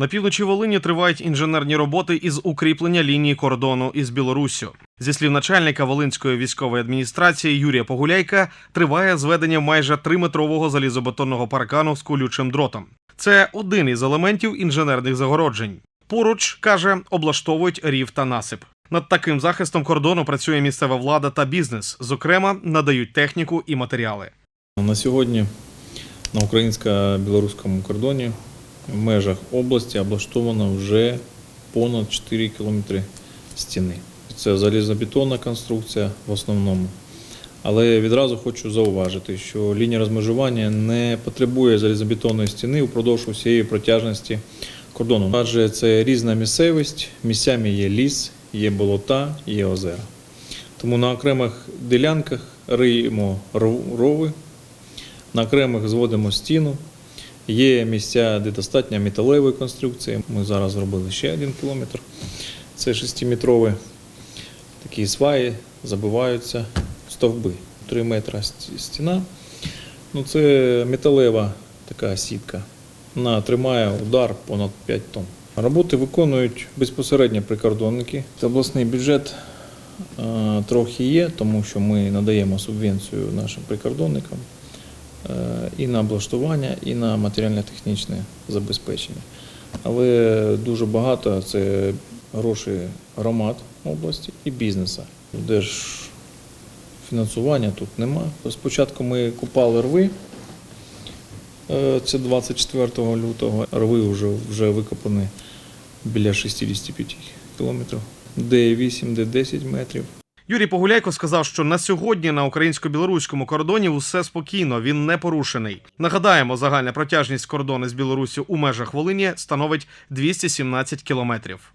На півночі Волині тривають інженерні роботи із укріплення лінії кордону із Білоруссю. Зі слів начальника Волинської військової адміністрації Юрія Погуляйка, триває зведення майже триметрового залізобетонного паркану з колючим дротом. Це один із елементів інженерних загороджень. Поруч каже, облаштовують рів та насип. Над таким захистом кордону працює місцева влада та бізнес. Зокрема, надають техніку і матеріали. На сьогодні на українсько-білоруському кордоні в межах області облаштовано вже понад 4 кілометри стіни. Це залізобетонна конструкція в основному. Але відразу хочу зауважити, що лінія розмежування не потребує залізобетонної стіни упродовж усієї протяжності кордону. Адже це різна місцевість, місцями є ліс, є болота, є озера. Тому на окремих ділянках риємо рови, на окремих зводимо стіну. Є місця, де достатньо металевої конструкції. Ми зараз зробили ще один кілометр. Це 6-метрові такі сваї, забиваються стовби. 3 метра сті- стіна. Ну, це металева така сітка. Вона тримає удар понад 5 тонн. Роботи виконують безпосередньо прикордонники. Обласний бюджет е, трохи є, тому що ми надаємо субвенцію нашим прикордонникам і на облаштування, і на матеріально-технічне забезпечення. Але дуже багато це гроші громад області і бізнесу. Держфінансування тут нема. Спочатку ми купали рви. Е, Це 24 лютого. Рви вже, вже викопані біля 65 кілометрів, де 8, де 10 метрів. Юрій Погуляйко сказав, що на сьогодні на українсько-білоруському кордоні усе спокійно, він не порушений. Нагадаємо, загальна протяжність кордону з Білорусі у межах Волині становить 217 кілометрів.